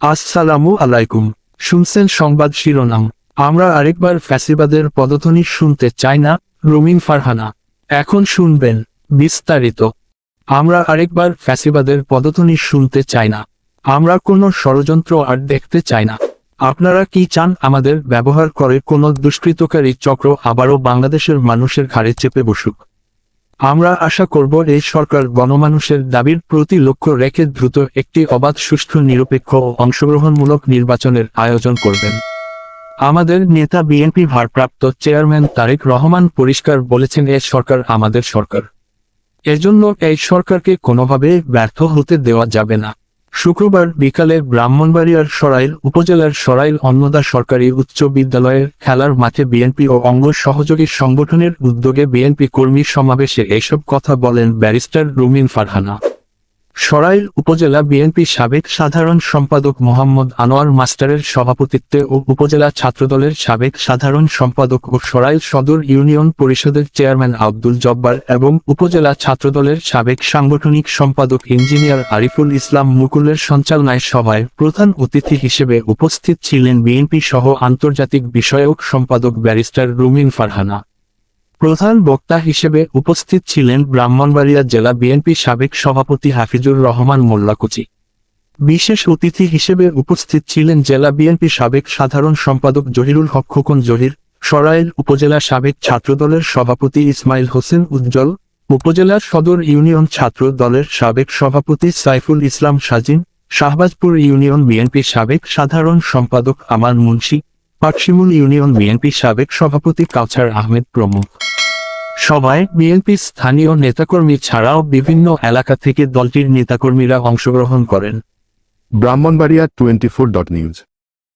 আসসালামু আলাইকুম। শুনছেন সংবাদ শিরোনাম। আমরা আরেকবার ফ্যাসিবাদের পদধ্বনি শুনতে চাই না, রুমিন ফারহানা। এখন শুনবেন বিস্তারিত। আমরা আরেকবার ফ্যাসিবাদের পদধ্বনি শুনতে চাই না। আমরা কোনো ষড়যন্ত্র আর দেখতে চাই না। আপনারা কি চান আমাদের ব্যবহার করে কোনো দুষ্কৃতকারী চক্র আবারও বাংলাদেশের মানুষের ঘাড়ে চেপে বসুক? আমরা আশা করব এই সরকার গণমানুষের দাবির প্রতি লক্ষ্য রেখে দ্রুত একটি অবাধ, সুষ্ঠু, নিরপেক্ষ ও অংশগ্রহণমূলক নির্বাচনের আয়োজন করবেন। আমাদের নেতা বিএনপি ভারপ্রাপ্ত চেয়ারম্যান তারেক রহমান পরিষ্কার বলেছেন, এ সরকার আমাদের সরকার। এজন্য এই সরকারকে কোনোভাবে ব্যর্থ হতে দেওয়া যাবে না। শুক্রবার বিকালে ব্রাহ্মণবাড়িয়ার সরাইল উপজেলার সরাইল অন্নদা সরকারি উচ্চ বিদ্যালয়ের খেলার মাঠে বিএনপি ও অঙ্গ সহযোগী সংগঠনের উদ্যোগে বিএনপি কর্মী সমাবেশে এসব কথা বলেন ব্যারিস্টার রুমিন ফারহানা। সরাইল উপজেলা বিএনপি সাবেক সাধারণ সম্পাদক মোহাম্মদ আনোয়ার মাস্টারের সভাপতিত্বে ও উপজেলা ছাত্রদলের সাবেক সাধারণ সম্পাদক ও সরাইল সদর ইউনিয়ন পরিষদের চেয়ারম্যান আব্দুল জব্বার এবং উপজেলা ছাত্রদলের সাবেক সাংগঠনিক সম্পাদক ইঞ্জিনিয়ার আরিফুল ইসলাম মুকুলের সঞ্চালনায় সভায় প্রধান অতিথি হিসেবে উপস্থিত ছিলেন বিএনপি সহ আন্তর্জাতিক বিষয়ক সম্পাদক ব্যারিস্টার রুমিন ফারহানা। প্রধান বক্তা হিসেবে উপস্থিত ছিলেন ব্রাহ্মণবাড়িয়া জেলা বিএনপি সাবেক সভাপতি হাফিজুর রহমান মোল্লাকুচি বিশেষ অতিথি হিসেবে উপস্থিত ছিলেন জেলা বিএনপি সাবেক সাধারণ সম্পাদক জহিরুল হক খোকন জহির, সরাইল উপজেলা সাবেক ছাত্রদলের সভাপতি ইসমাইল হোসেন উজ্জ্বল উপজেলার সদর ইউনিয়ন ছাত্র দলের সাবেক সভাপতি সাইফুল ইসলাম সাজিন, শাহবাজপুর ইউনিয়ন বিএনপি সাবেক সাধারণ সম্পাদক আমান মুন্সি পাকশিমুল ইউনিয়ন বিএনপি সাবেক সভাপতি কাউছার আহমেদ প্রমুখ। সভায় বিএনপি স্থানীয় নেতাকর্মী ছাড়াও বিভিন্ন এলাকা থেকে দলটির নেতাকর্মীরা অংশগ্রহণ করেন। Brahmanbaria twenty four dot news.